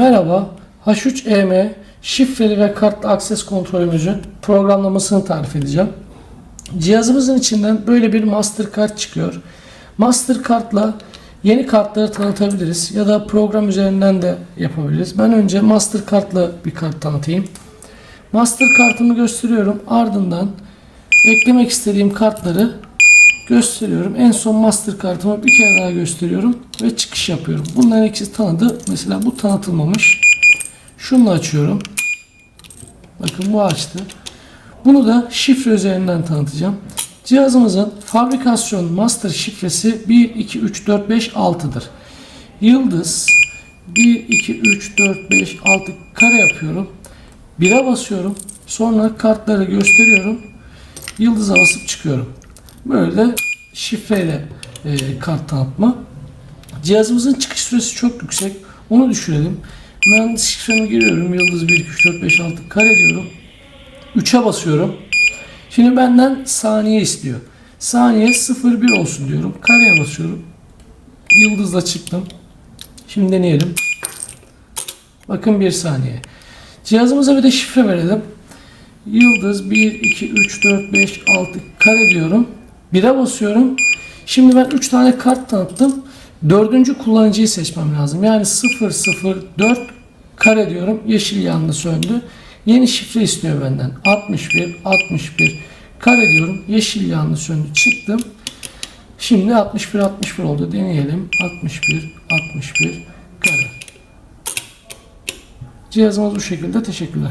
Merhaba, H3EM şifreli ve kartlı akses kontrolümüzün programlamasını tarif edeceğim. Cihazımızın içinden böyle bir Mastercard çıkıyor. Mastercard'la yeni kartları tanıtabiliriz ya da program üzerinden de yapabiliriz. Ben önce Mastercard'la bir kart tanıtayım. Mastercard'ımı gösteriyorum. Ardından eklemek istediğim kartları gösteriyorum. En son Mastercard'ımı bir kere daha gösteriyorum ve çıkış yapıyorum. Bunların ikisi tanıdı. Mesela bu tanıtılmamış. Şunu açıyorum. Bakın bu açtı. Bunu da şifre üzerinden tanıtacağım. Cihazımızın fabrikasyon master şifresi 1, 2, 3, 4, 5, 6'dır. Yıldız 1, 2, 3, 4, 5, 6 kare yapıyorum. 1'e basıyorum. Sonra kartları gösteriyorum. Yıldıza basıp çıkıyorum. Böyle şifreyle e, kart tanıtma. Cihazımızın çıkış süresi çok yüksek. Onu düşürelim. Ben şifremi giriyorum. Yıldız 1, 2, 3, 4, 5, 6 kare diyorum. 3'e basıyorum. Şimdi benden saniye istiyor. Saniye 0, 1 olsun diyorum. Kareye basıyorum. Yıldızla çıktım. Şimdi deneyelim. Bakın 1 saniye. Cihazımıza bir de şifre verelim. Yıldız 1, 2, 3, 4, 5, 6 kare diyorum. 1'e basıyorum. Şimdi ben 3 tane kart tanıttım. Dördüncü kullanıcıyı seçmem lazım. Yani 0, 0, 4 kare diyorum. Yeşil yandı söndü. Yeni şifre istiyor benden. 61, 61 kare diyorum. Yeşil yandı söndü. Çıktım. Şimdi 61, 61 oldu. Deneyelim. 61, 61 kare. Cihazımız bu şekilde. Teşekkürler.